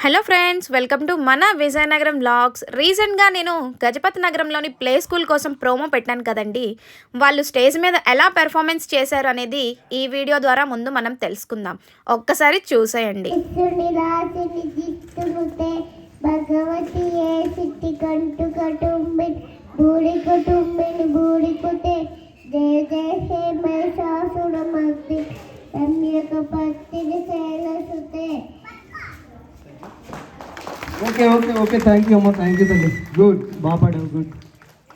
Hello friends welcome to మన Vizianagaram logs రీసెంట్గా నేను గజపతి నగరంలోని ప్లే స్కూల్ కోసం ప్రోమో పెట్టాను కదండి. వాళ్ళు స్టేజ్ మీద ఎలా పెర్ఫార్మెన్స్ చేశారు అనేది ఈ వీడియో ద్వారా ముందు మనం తెలుసుకుందాం. ఒక్కసారి చూసేయండి. భగవతి ఏ జయ జయ హే రమ్యక భక్తిని శైలసుతే. Okay okay okay thank you అమ్మ థ్యాంక్ యూ తల్లి గుడ్ బాగా పాడావు good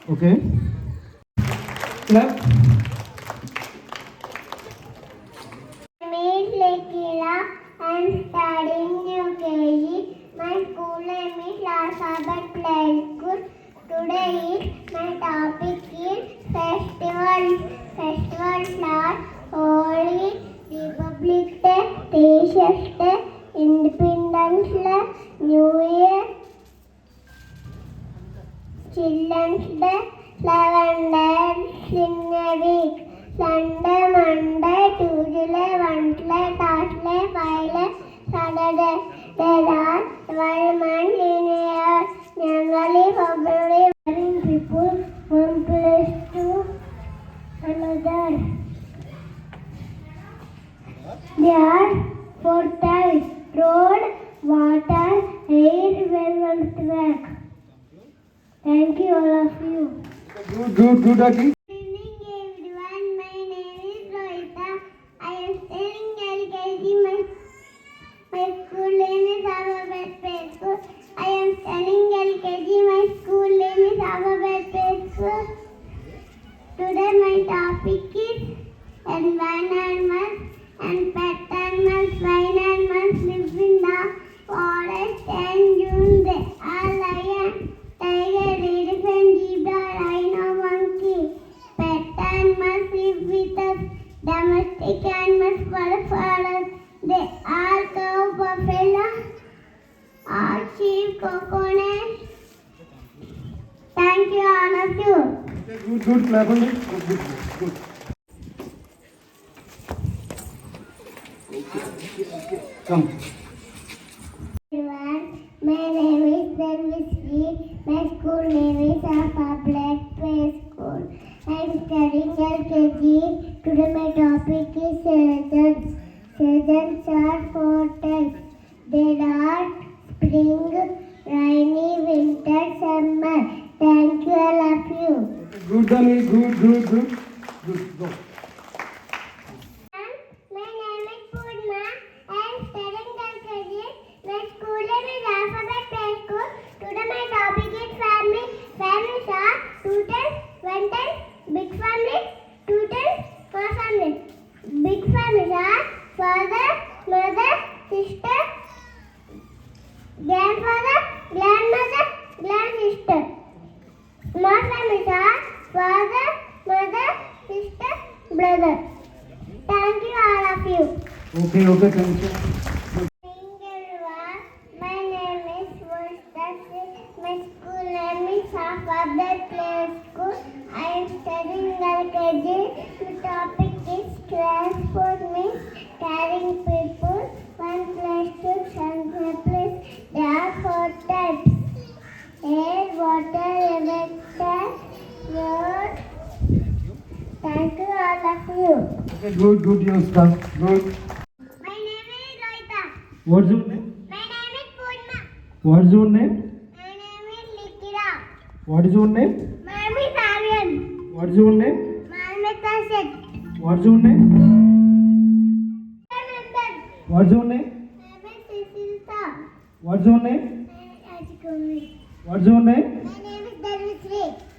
okay another. There are four types road, water, air, well, and track. Thank you, all of you. Good, good, good, level is good, good, good. Okay, okay, okay. Come. Everyone, my name is Sarvishri. My school name is Alpha Black Play School. I am studying LKG. Today my topic is seasons. Seasons are four types. There are spring, you. Good అని good okay thank you everyone. અર્જુને અર્જુને અર્જુને અર્જુને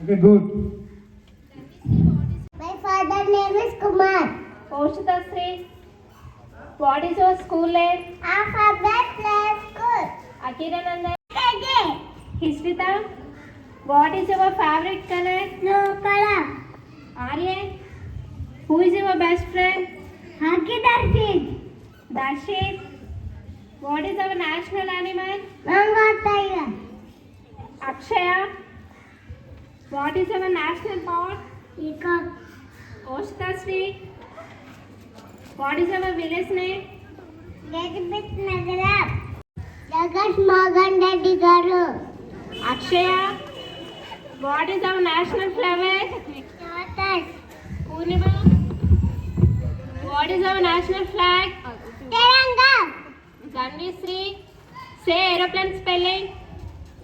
okay good My father name is Kumar. Poshita Sri. What is your school name? Alphabet Play School. Akirananda. Histrita. What is your favorite color? No color. Aryan. Who is your best friend? Haki Darshit. Darshit. What is our national animal? Bengal tiger. Akshaya. What is our national bird? Peacock. Oshtasvi. What is our village name? Jagat Nagaram. Jagat Mohan Reddy Garu. Akshaya. What is our national flower? Lotus. Purnima. What is our national flag? Tiranga. Janvi Sri, say aeroplane spelling.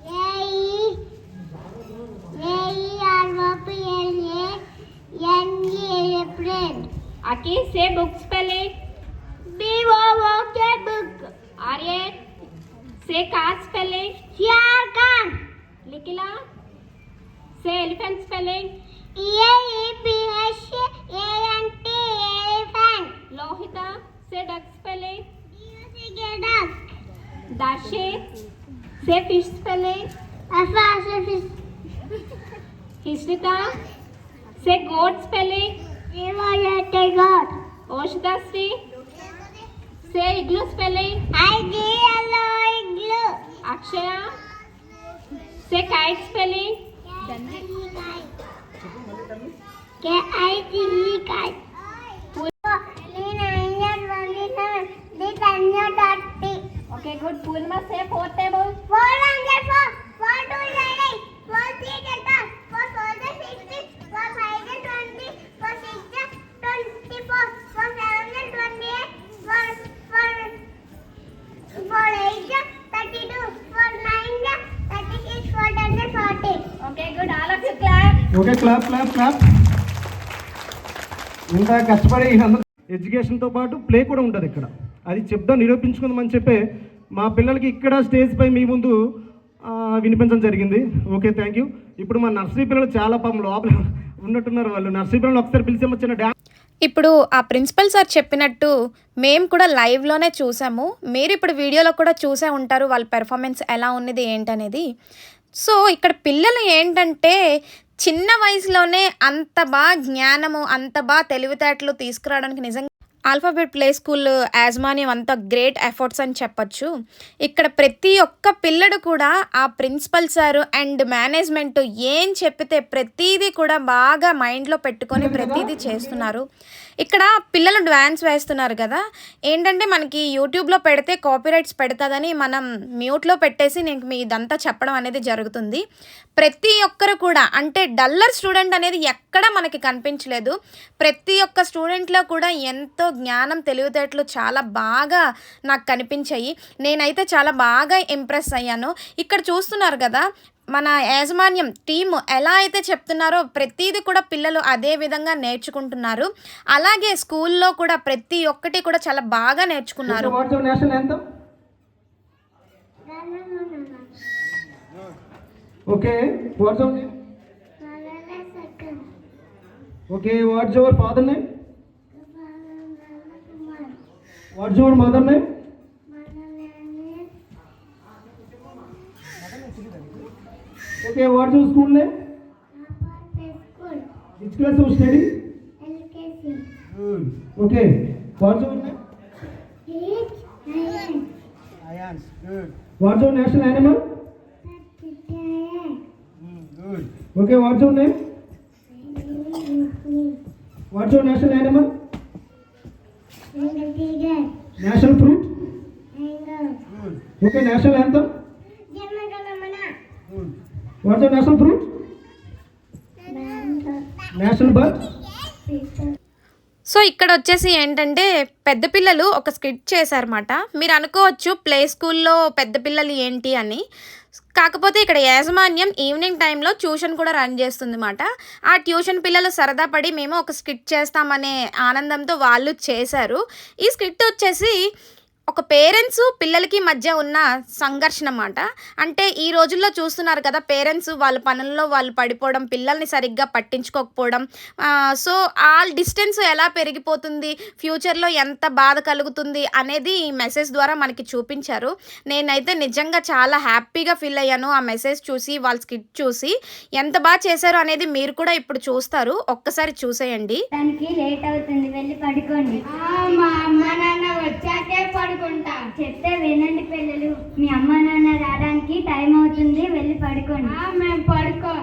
A E A E R O P L A N E aeroplane. Aki, say book spelling. B O O K book. Arya, say car spelling. C R car. Likila, say elephant spelling. E A E P H A N T A Lohita से ducks पहले। दाशे से fish पहले। अफा से fish. हिस्ट्रिता से goats पहले। देवायते God ओषधा से से igloos पहले। आई डी हेलो इग्लू अक्षया से काइट्स पहले। K I T kite okay good Purna say പോട്ടെ ఇంత కష్టపడి ఎడ్యుకేషన్తో పాటు ప్లే కూడా ఉంటుంది ఇక్కడ. అది చెప్దాం నిరూపించుకుందామని చెప్పే మా పిల్లలకి ఇక్కడ స్టేజ్ పై మీ ముందు వినిపించడం జరిగింది. Okay thank you. ఇప్పుడు మా నర్సరీ పిల్లలు చాలా పాపం లోపల ఉన్నట్టున్నారు వాళ్ళు. నర్సరీ పిల్లలు ఒకసారి పిలిచి వచ్చిన డ్యాన్స్ ఇప్పుడు ఆ ప్రిన్సిపల్ సార్ చెప్పినట్టు మేము కూడా లైవ్లోనే చూసాము. మీరు ఇప్పుడు వీడియోలో కూడా చూసే ఉంటారు వాళ్ళ పెర్ఫార్మెన్స్ ఎలా ఉన్నది ఏంటనేది. సో ఇక్కడ పిల్లలు ఏంటంటే చిన్న వయసులోనే అంత బాగా జ్ఞానము అంత బాగా తెలివితేటలు తీసుకురావడానికి నిజంగా ఆల్ఫాబెట్ ప్లే స్కూల్ యాజమాన్యం అంత గ్రేట్ ఎఫర్ట్స్ అని చెప్పొచ్చు. ఇక్కడ ప్రతి ఒక్క పిల్లడు కూడా ఆ ప్రిన్సిపల్ సార్ అండ్ మేనేజ్మెంట్ ఏం చెప్పితే ప్రతిదీ కూడా బాగా మైండ్లో పెట్టుకొని ప్రతిదీ చేస్తున్నారు. ఇక్కడ పిల్లలు డ్యాన్స్ వేస్తున్నారు కదా. ఏంటంటే మనకి యూట్యూబ్లో పెడితే కాపీరైట్స్ పెడతాదని మనం మ్యూట్లో పెట్టేసి నేను మీ ఇదంతా చెప్పడం అనేది జరుగుతుంది. ప్రతి ఒక్కరు కూడా అంటే డల్లర్ స్టూడెంట్ అనేది ఎక్కడ మనకి కనిపించలేదు. ప్రతి ఒక్క స్టూడెంట్లో కూడా ఎంతో జ్ఞానం తెలివితేటలు చాలా బాగా నాకు కనిపించాయి. నేనైతే చాలా బాగా ఇంప్రెస్ అయ్యాను. ఇక్కడ చూస్తున్నారు కదా మన యాజమాన్యం టీము ఎలా అయితే చెప్తున్నారో ప్రతిదీ కూడా పిల్లలు అదే విధంగా నేర్చుకుంటున్నారు. అలాగే స్కూల్లో కూడా ప్రతి ఒక్కటి కూడా చాలా బాగా నేర్చుకున్నారు. Okay what's okay what's your father name what's your mother name okay what's your school name which class you study okay what's your name ions good what's your national animal good okay what's your name what's your national animal national fruit okay national anthem what's are national fruit national bird so ఇక్కడ వచ్చేసి ఏంటంటే పెద్ద పిల్లలు ఒక skit చేశారన్నమాట. మీరు అనుకోవచ్చు play స్కూల్లో పెద్ద పిల్లలు ఏంటి అని. కాకపోతే ఇక్కడ యాజమాన్యం ఈవినింగ్ టైంలో ట్యూషన్ కూడా రన్ చేస్తుంది అన్నమాట ఆ ట్యూషన్ పిల్లలు సరదా పడి మేము ఒక స్కిట్ చేస్తామనే ఆనందంతో వాళ్ళు చేశారు. ఈ స్కిట్ వచ్చేసి ఒక పేరెంట్స్ పిల్లలకి మధ్య ఉన్న సంఘర్షణ అన్నమాట అంటే ఈ రోజుల్లో చూస్తున్నారు కదా పేరెంట్స్ వాళ్ళ పనుల్లో వాళ్ళు పడిపోవడం పిల్లల్ని సరిగ్గా పట్టించుకోకపోవడం. సో ఆ డిస్టెన్స్ ఎలా పెరిగిపోతుంది ఫ్యూచర్లో ఎంత బాధ కలుగుతుంది అనేది ఈ మెసేజ్ ద్వారా మనకి చూపించారు. నేనైతే నిజంగా చాలా హ్యాపీగా ఫీల్ అయ్యాను ఆ మెసేజ్ చూసి వాళ్ళ స్కిట్ చూసి. ఎంత బాగా చేశారు అనేది మీరు కూడా ఇప్పుడు చూస్తారు. ఒక్కసారి చూసేయండి. దానికి లేట్ అవుతుంది వెళ్ళి పడుకోండి. మా అమ్మ నాన్న వచ్చాకే పడుకుంటా చెప్తే వినండి పిల్లలు మీ అమ్మ నాన్న రావడానికి టైం అవుతుంది వెళ్ళి పడుకోండి. మేము పడుకో.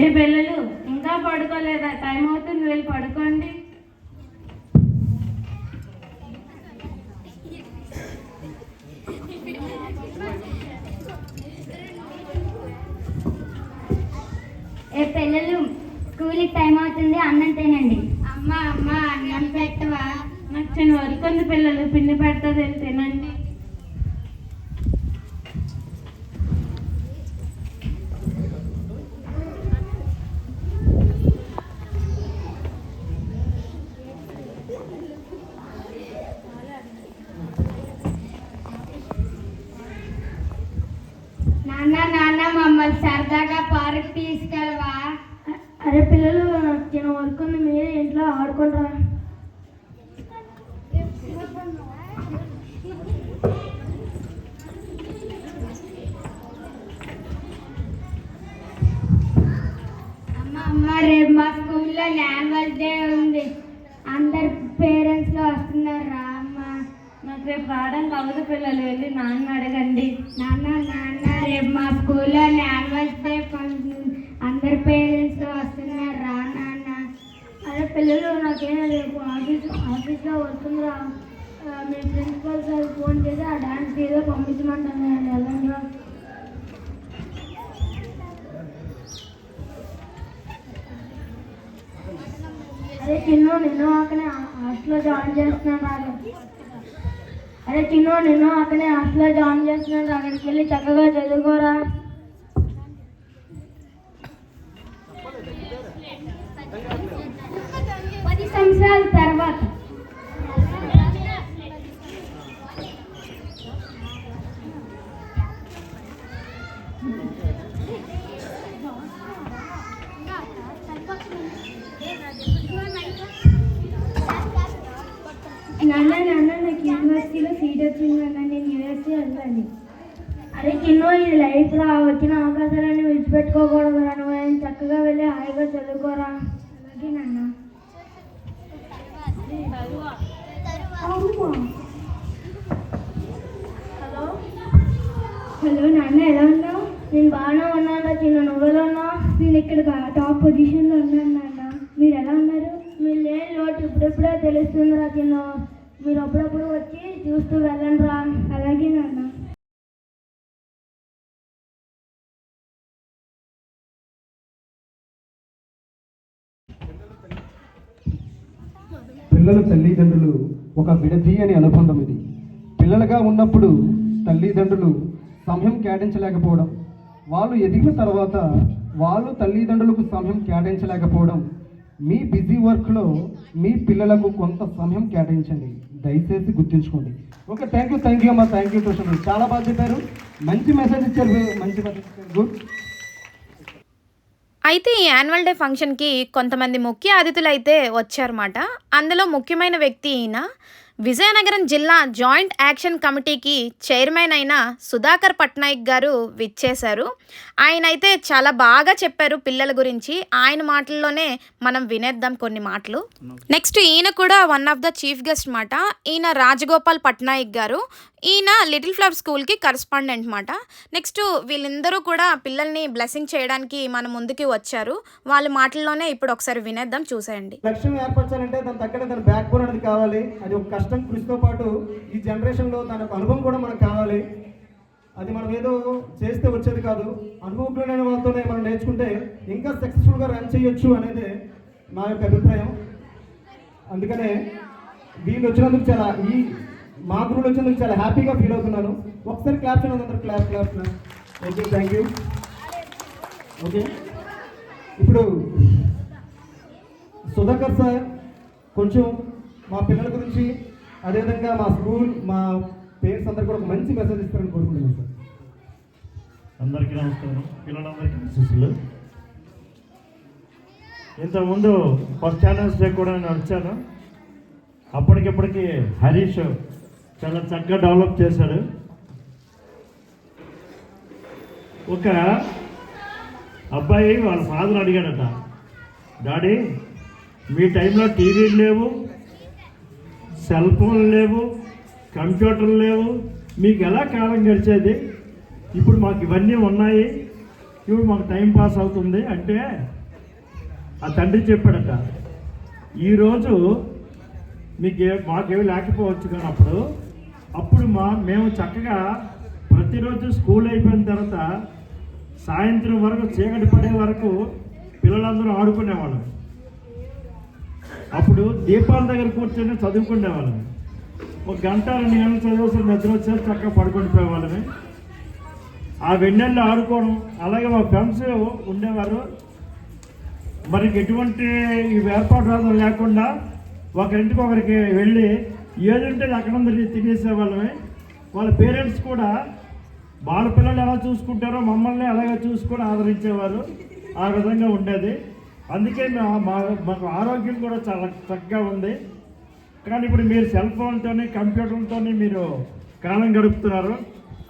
ఏ పిల్లలు ఇంకా పడుకోలేదా? టైం అవుతుంది వెళ్ళి పడుకోండి. స్కూల్కి టైం అవుతుంది అన్నం తినండి. అమ్మ అమ్మ అన్నం పెట్టవా? నాకు చిన్న వర్క్ పిల్లలు పిండి పెడతా వెళ్ళి తినండి నాన్న నాన్న మమ్మల్ని సరదాగా పార్క్ తీసుకెళ్ళవా అరే పిల్లలు చిన్న వర్క్ ఉంది మీరు ఇంట్లో ఆడుకుంటారా అమ్మ అమ్మ రేపు మా స్కూల్లో యాన్యువల్ డే ఉంది అందరు పేరెంట్స్ వస్తున్నారు రా అమ్మ? నాకు రేపు రావడానికి అవ్వదు పిల్లలు వెళ్ళి నాన్న అడగండి. నాన్న నాన్న రేపు మా స్కూల్లో యాన్యువల్ డే ఫంక్షన్. అందరు పేరెంట్స్ వస్తున్నారు రా నాన్న? అరే పిల్లలు నాకేం రేపు ఆఫీస్ ఆఫీస్లో వస్తుందిరా మీ ప్రిన్సిపల్ సార్ ఫోన్ చేసి ఆ డాన్స్ ఏదో పంపించమంటాను నేను అరే చిన్ను నేను అక్కడే హాస్టల్లో జాయిన్ చేస్తున్నాను రాగా అరే చిన్ను నేను అక్కడే హాస్టల్లో జాయిన్ చేస్తున్నాను అక్కడికి వెళ్ళి చక్కగా చదువుకోరా. నేను బాగానే ఉన్నాను చిన్న నువ్వెలా ఉన్నావు నేను ఇక్కడ టాప్ పొజిషన్లో ఉన్నాను నాన్న మీరు ఎలా ఉన్నారు? మీరు లేని లోటు ఇప్పుడెప్పుడే తెలుస్తుంది రా చిన్న. మీరు అప్పుడప్పుడు వచ్చి చూస్తూ వెళ్ళండి రా అలాగే నాన్న పిల్లల తల్లిదండ్రులు ఒక విడదీయని అనుబంధం ఇది. పిల్లలుగా ఉన్నప్పుడు తల్లిదండ్రులు సమయం కేటాయించలేకపోవడం వాళ్ళు ఎదిగిన తర్వాత వాళ్ళు తల్లిదండ్రులకు సమయం కేటాయించలేకపోవడం మీ బిజీ వర్క్లో మీ పిల్లలకు కొంత సమయం కేటాయించండి. దయచేసి గుర్తుంచుకోండి. Okay thank you thank you అమ్మా థ్యాంక్ యూ ట్యూషన్ చాలా బాగా చెప్పారు. మంచి మెసేజ్ ఇచ్చారు మంచి మెసేజ్ ఇచ్చారు. గుడ్. అయితే ఈ యాన్యువల్ డే ఫంక్షన్కి కొంతమంది ముఖ్య అతిథులు అయితే వచ్చారన్నమాట. అందులో ముఖ్యమైన వ్యక్తి ఈయన. విజయనగరం జిల్లా జాయింట్ యాక్షన్ కమిటీకి చైర్మన్ అయిన సుధాకర్ పట్నాయక్ గారు విచ్చేశారు. ఆయన అయితే చాలా బాగా చెప్పారు పిల్లల గురించి. ఆయన మాటల్లోనే మనం వినేద్దాం కొన్ని మాటలు. నెక్స్ట్ ఈయన కూడా one of the chief guest మాట. ఈయన రాజగోపాల్ పట్నాయక్ గారు. ఈయన లిటిల్ ఫ్లవర్ స్కూల్కి కరస్పాండెంట్ మాట. నెక్స్ట్ వీళ్ళందరూ కూడా పిల్లల్ని బ్లెస్సింగ్ చేయడానికి మన ముందుకి వచ్చారు. వాళ్ళ మాటల్లోనే ఇప్పుడు ఒకసారి వినేద్దాం చూసేయండి. లక్ష్యం ఏర్పరచాలంటే దాని తగ్గట్టు దాని బ్యాక్ బోన్ అనేది కావాలి. అది ఒక కష్టం కృషితో పాటు ఈ జనరేషన్లో దాని ఒక అనుభవం కూడా మనకు కావాలి. అది మనం ఏదో చేస్తే వచ్చేది కాదు. అనుభవం వాళ్ళతోనే మనం నేర్చుకుంటే ఇంకా సక్సెస్ఫుల్గా రన్ చేయొచ్చు అనేది నా యొక్క అభిప్రాయం. అందుకనే వీళ్ళు వచ్చినందుకు చాలా ఈ మా గురువులు వచ్చినందుకు చాలా హ్యాపీగా ఫీల్ అవుతున్నాను. ఒకసారి క్లాప్ చేయండి అందరూ clap clap okay thank you okay ఇప్పుడు సుధాకర్ సార్ కొంచెం మా పిల్లల గురించి అదేవిధంగా మా స్కూల్ మా పేరెంట్స్ అందరు కూడా ఒక మంచి మెసేజ్ ఇస్తారని కోరుకుంటున్నాను సార్ అందరికీ నమస్కారం. పిల్లలందరికీ శిష్యులు ఇంతకుముందు ఫస్ట్ ఛానల్స్ డే కూడా నేను వచ్చాను. అప్పటికిప్పటికి హరీష్ చాలా చక్కగా డెవలప్ చేశాడు. ఒక అబ్బాయి వాళ్ళ ఫాదర్ అడిగాడట డాడీ మీ టైంలో టీవీలు లేవు సెల్ ఫోన్లు లేవు కంప్యూటర్లు లేవు మీకు ఎలా కాలం గడిచేది? ఇప్పుడు మాకు ఇవన్నీ ఉన్నాయి ఇప్పుడు మాకు టైం పాస్ అవుతుంది. అంటే ఆ తండ్రి చెప్పాడట ఈరోజు మీకు మాకేమి లేకపోవచ్చు కానీ అప్పుడు అప్పుడు మా మేము చక్కగా ప్రతిరోజు స్కూల్ అయిపోయిన తర్వాత సాయంత్రం వరకు చీకటి పడే వరకు పిల్లలందరూ ఆడుకునేవాళ్ళం. అప్పుడు దీపాల దగ్గర కూర్చొని చదువుకునేవాళ్ళం ఒక గంట రెండు గంటలు చదివేసి నిద్ర వచ్చేసి చక్కగా పడుకొని పోయేవాళ్ళని ఆ వెన్నెల్లో ఆడుకోవడం అలాగే మా ఫ్రెండ్స్ ఉండేవారు. మరి ఎటువంటి ఏర్పాటు రాదు లేకుండా ఒకరింటికి ఒకరికి వెళ్ళి ఏదంటే అక్కడ అందరి తినేసేవాళ్ళమే. వాళ్ళ పేరెంట్స్ కూడా వాళ్ళ పిల్లలు ఎలా చూసుకుంటారో మమ్మల్ని అలాగే చూసుకొని ఆదరించేవారు. ఆ విధంగా ఉండేది. అందుకే మా- మా మాకు ఆరోగ్యం కూడా చాలా చక్కగా ఉంది. కానీ ఇప్పుడు మీరు సెల్ ఫోన్తోని కంప్యూటర్లతో మీరు కాలం గడుపుతున్నారు.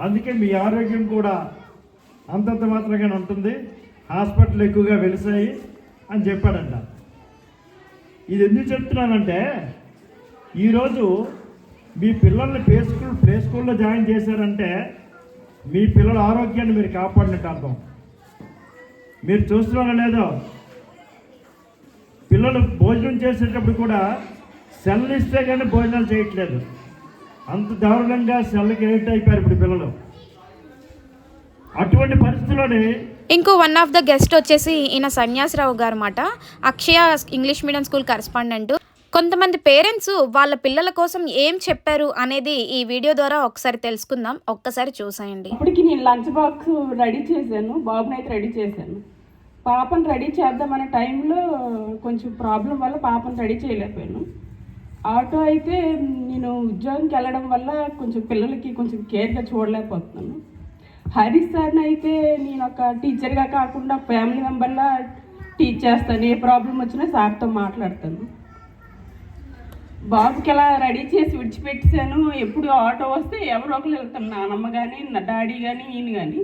అందుకే మీ ఆరోగ్యం కూడా అంతంత మాత్రంగానే ఉంటుంది. హాస్పిటల్ ఎక్కువగా వెలిసాయి అని చెప్పాడంట. ఇది ఎందుకు చెప్తున్నానంటే ఈరోజు మీ పిల్లల్ని ప్లే స్కూల్ ప్లే స్కూల్లో జాయిన్ చేశారంటే మీ పిల్లల ఆరోగ్యాన్ని మీరు కాపాడినట్టు అర్థం మీరు చూస్తున్నారో లేదో? పిల్లలు భోజనం చేసేటప్పుడు కూడా సెల్ ఇస్తే కానీ భోజనాలు చేయట్లేదు. అంత దారుణంగా సెల్కి ఎడిట్ అయిపోయారు ఇప్పుడు పిల్లలు. అటువంటి పరిస్థితుల్లోనే ఇంకో వన్ ఆఫ్ ద గెస్ట్ వచ్చేసి ఈయన సన్యాసరావు గారు అన్నమాట Akshaya English medium school correspondent. కొంతమంది పేరెంట్స్ వాళ్ళ పిల్లల కోసం ఏం చెప్పారు అనేది ఈ వీడియో ద్వారా ఒకసారి తెలుసుకుందాం. ఒక్కసారి చూసేయండి. ఇప్పటికి నేను లంచ్ బాక్స్ రెడీ చేశాను. బాబుని అయితే రెడీ చేశాను. పాపను రెడీ చేద్దామనే టైంలో కొంచెం ప్రాబ్లం వల్ల పాపను రెడీ చేయలేకపోయాను. ఆటో అయితే నేను ఉద్యోగంకి వెళ్ళడం వల్ల కొంచెం పిల్లలకి కొంచెం కేర్గా చూడలేకపోతున్నాను. హరీష్ సార్ని అయితే నేను ఒక టీచర్గా కాకుండా ఫ్యామిలీ మెంబర్లా టీచ్ చేస్తాను. ఏ ప్రాబ్లం వచ్చినా సార్తో మాట్లాడతాను. బాబుకి అలా రెడీ చేసి విడిచిపెట్టేశాను? ఎప్పుడు ఆటో వస్తే ఎవరో ఒకరు వెళ్తాను నానమ్మ కానీ నా డాడీ కానీ నేను కానీ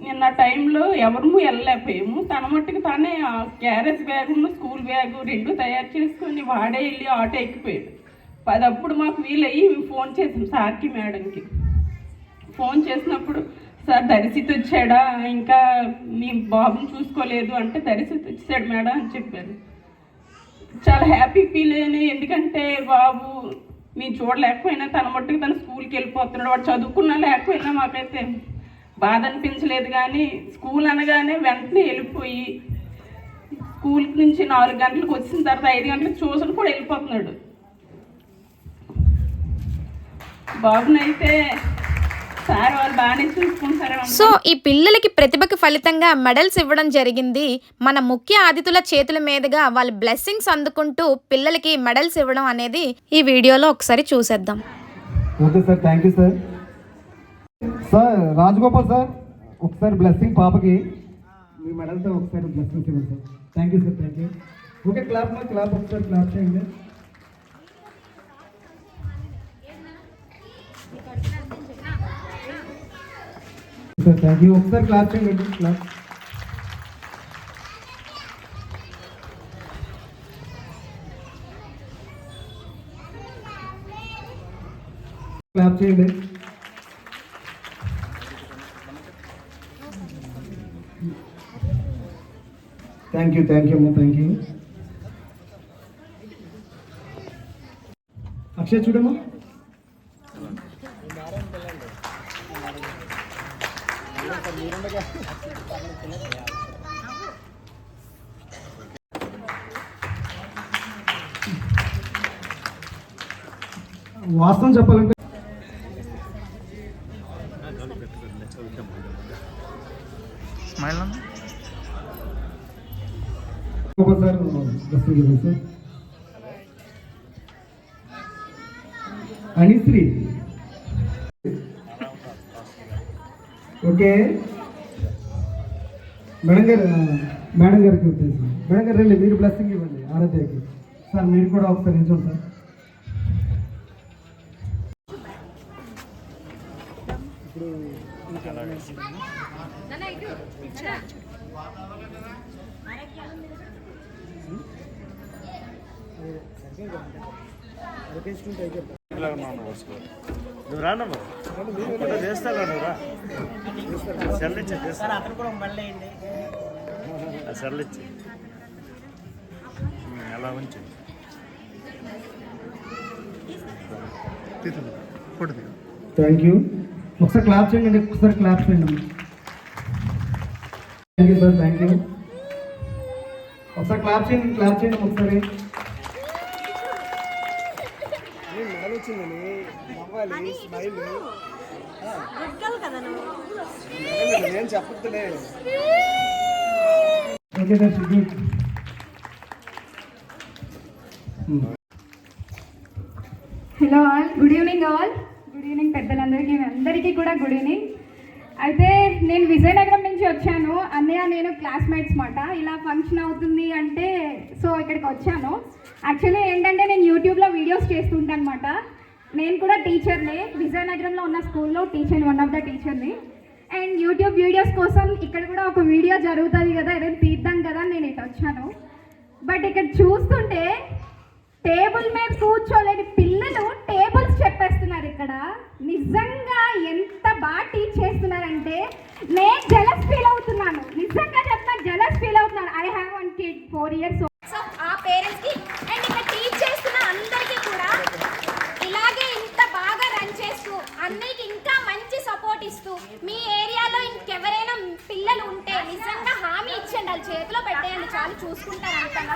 నిన్న టైంలో ఎవరము వెళ్ళలేకపోయాము. తన మట్టుకు తానే క్యారేజ్ బ్యాగును స్కూల్ బ్యాగు రెండు తయారు చేసుకొని వాడే వెళ్ళి ఆటో ఎక్కిపోయాడు. పదప్పుడు మాకు వీలయ్యి మేము ఫోన్ చేసాం సార్కి మేడంకి. ఫోన్ చేసినప్పుడు సార్ దరిసిత్ వచ్చాడా? ఇంకా మీ బాబుని చూసుకోలేదు అంటే దరిసిత్ వచ్చాడు మేడం అని చెప్పారు. చాలా హ్యాపీ ఫీల్ అయ్యాను ఎందుకంటే బాబు మేము చూడలేకపోయినా తన మట్టుకు తన స్కూల్కి వెళ్ళిపోతున్నాడు. వాడు చదువుకున్నా లేకపోయినా మాకైతే బాధ అనిపించలేదు కానీ స్కూల్ అనగానే వెంటనే వెళ్ళిపోయి స్కూల్ నుంచి నాలుగు గంటలకు వచ్చిన తర్వాత ఐదు గంటలకు ట్యూషన్ కూడా వెళ్ళిపోతున్నాడు. బాబునైతే సార్ వాళ్ళు బాగానే చూసుకుంటారు సో ఈ పిల్లలకి ప్రతిభకి ఫలితంగా మెడల్స్ ఇవ్వడం జరిగింది. మన ముఖ్య అతిథుల చేతుల మీదుగా వాళ్ళ బ్లెస్సింగ్స్ అందుకుంటూ పిల్లలకి మెడల్స్ ఇవ్వడం అనేది ఈ వీడియోలో ఒకసారి చూసేద్దాం. Okay sir thank you sir. Sir Rajagopal sir ఒకసారి బ్లెస్సింగ్ పాపకి మీ మెడల్తో ఒకసారి బ్లెస్సింగ్ ఇవ్వండి sir. Thank you sir thank you. Okay clap మా క్లాప్ ఒకసారి క్లాప్ చేయండి. సార్ థ్యాంక్ యూ ఒకసారి క్లాప్ చేయండి క్లాప్ క్లాప్ చేయండి థ్యాంక్ యూ థ్యాంక్ యూ అమ్మా థ్యాంక్ యూ అక్షయ్ చూడమ్మా వాస్తవం చెప్పాలంటే ఒకసారి ఓకే. మేడం గారు మేడం గారికి మేడం గారు రండి మీరు బ్లెస్సింగ్ ఇవ్వండి ఆరాధ్యకి. సార్ మీరు కూడా ఒకసారి నిల్చోండి సార్. నువ్వు రానమ్మా చేస్తాను నువ్వు రా సెల్ ఇచ్చి చేస్తా ఆ సెల్ ఇచ్చి ఉమ్, అలా ఉంచు థ్యాంక్ యూ ఒకసారి క్లాప్ చేయండి ఒకసారి క్లాప్ చేయండి. Thank you sir thank you ఒకసారి క్లాప్ చేయండి క్లాప్ చేయండి ఒకసారి. Okay sir hello all good evening all good evening పెద్దలందరికీ అందరికీ కూడా గుడ్ ఈవినింగ్ అయితే నేను విజయనగరం నుంచి వచ్చాను. అన్నయ్య నేను క్లాస్మేట్స్ మాట. ఇలా ఫంక్షన్ అవుతుంది అంటే సో ఇక్కడికి వచ్చాను. యాక్చువల్లీ ఏంటంటే నేను యూట్యూబ్లో వీడియోస్ చేస్తుంటాను అనమాట నేను కూడా టీచర్నే విజయనగరంలో ఉన్న స్కూల్లో టీచర్ వన్ ఆఫ్ ద టీచర్ని అండ్ యూట్యూబ్ వీడియోస్ కోసం ఇక్కడ కూడా ఒక వీడియో జరుగుతుంది కదా ఏదైనా తీద్దాం కదా నేను ఇటు వచ్చాను. బట్ ఇక్కడ చూస్తుంటే టేబుల్ మీద కూర్చోలేని పిల్లలు టేబుల్స్ చెప్పేస్తున్నారు ఇక్కడ. నిజంగా ఎంత బాగా టీచ్ చేస్తున్నారంటే నేను జలస్ ఫీల్ అవుతున్నాను. నిజంగా చెప్తా జలస్ ఫీల్ అవుతున్నాను. I have one kid four years so ఆ పేరెంట్స్కి అండ్ ఇక్కడ టీచ్ చేస్తున్న అందరికీ కూడా ఇలాగే ఇంత బాగా రన్ చేస్తూ అందరికి ఇంకా మంచి సపోర్ట్ ఇస్తూ మీ ఏరియాలో ఇంకెవరైనా పిల్లలు వాళ్ళ చేతిలో పెట్టేయండి చాలు చూసుకుంటారు అంతగా.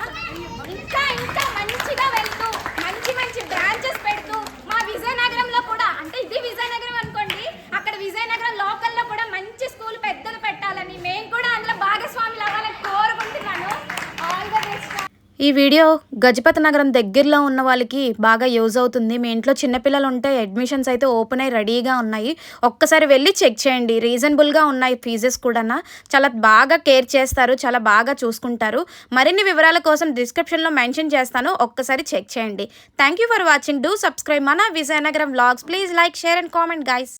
ఇంకా ఇంకా మంచిగా వెళ్తూ మంచి మంచి బ్రాంచెస్ పెడుతూ మా విజయనగరంలో కూడా అంటే ఇది విజయనగరం అనుకోండి అక్కడ విజయనగరం లోకల్లో కూడా మంచి స్కూల్ పెద్దలు పెట్టాలని మేము కూడా అందులో భాగస్వాములు అవ్వాలని కోరుకుంటున్నాను. ఆల్ ద బెస్ట్ ఈ వీడియో గజపతి నగరం దగ్గరలో ఉన్న వాళ్ళకి బాగా యూజ్ అవుతుంది. మీ ఇంట్లో చిన్నపిల్లలు ఉంటే అడ్మిషన్స్ అయితే ఓపెన్ అయ్యి రెడీగా ఉన్నాయి. ఒక్కసారి వెళ్ళి చెక్ చేయండి. రీజనబుల్గా ఉన్నాయి ఫీజెస్ కూడా చాలా బాగా కేర్ చేస్తారు. చాలా బాగా చూసుకుంటారు. మరిన్ని వివరాల కోసం డిస్క్రిప్షన్లో మెన్షన్ చేస్తాను. ఒక్కసారి చెక్ చేయండి. Thank you for watching do subscribe మన Vizianagaram vlogs please like share and comment guys